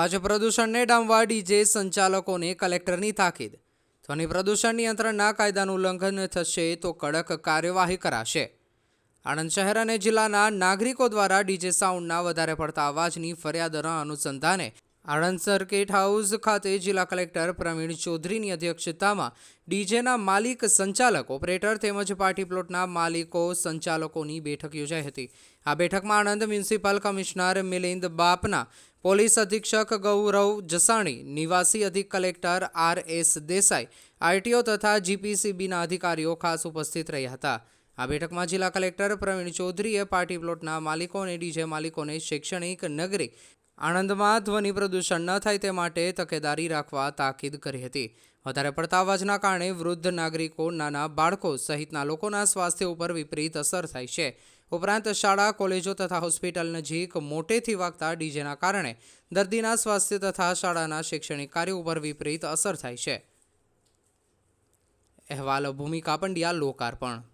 અવાજ પ્રદૂષણને ડામવા ડીજે સંચાલકોને કલેક્ટરની તાકીદ. ધ્વનિ પ્રદૂષણ નિયંત્રણના કાયદાનું ઉલ્લંઘન થશે તો કડક કાર્યવાહી કરાશે. આણંદ શહેર અને જિલ્લાના નાગરિકો દ્વારા ડીજે સાઉન્ડના વધારે પડતા અવાજની ફરિયાદના અનુસંધાને આણંદ સર્કિટ હાઉસ ખાતે જિલ્લા કલેક્ટર પ્રવીણ ચૌધરીની અધ્યક્ષતામાં ડીજેના માલિક સંચાલક, ઓપરેટર તેમજ પાર્ટી પ્લોટના માલિકો સંચાલકોની બેઠક યોજાઈ હતી. આ બેઠકમાં આણંદ મ્યુનિસિપલ કમિશનર મિલિંદ બાપના પોલીસ અધિક્ષક ગૌરવ જસાણી, નિવાસી અધિક collector R S Desai, RTO તથા જીપીસીબીના અધિકારીઓ ખાસ ઉપસ્થિત રહ્યા હતા. આ બેઠકમાં જિલ્લા કલેક્ટર પ્રવીણ ચૌધરીએ પાર્ટી પ્લોટના માલિકો અને ડીજે માલિકોને શૈક્ષણિક નગરી આણંદમાં ધ્વનિ પ્રદૂષણ ન થાય તે માટે તકેદારી રાખવા તાકીદ કરી હતી. વધારે પડતા અવાજના કારણે વૃદ્ધ નાગરિકો, નાના બાળકો સહિતના લોકોના સ્વાસ્થ્ય ઉપર વિપરીત અસર થાય છે. ઉપરાંત શાળા, કોલેજો તથા હોસ્પિટલ નજીક મોટેથી વાગતા ડીજેના કારણે દર્દીના સ્વાસ્થ્ય તથા શાળાના શૈક્ષણિક કાર્યો ઉપર વિપરીત અસર થાય છે. અહેવાલ ભૂમિકા પંડ્યા, લોકાર્પણ.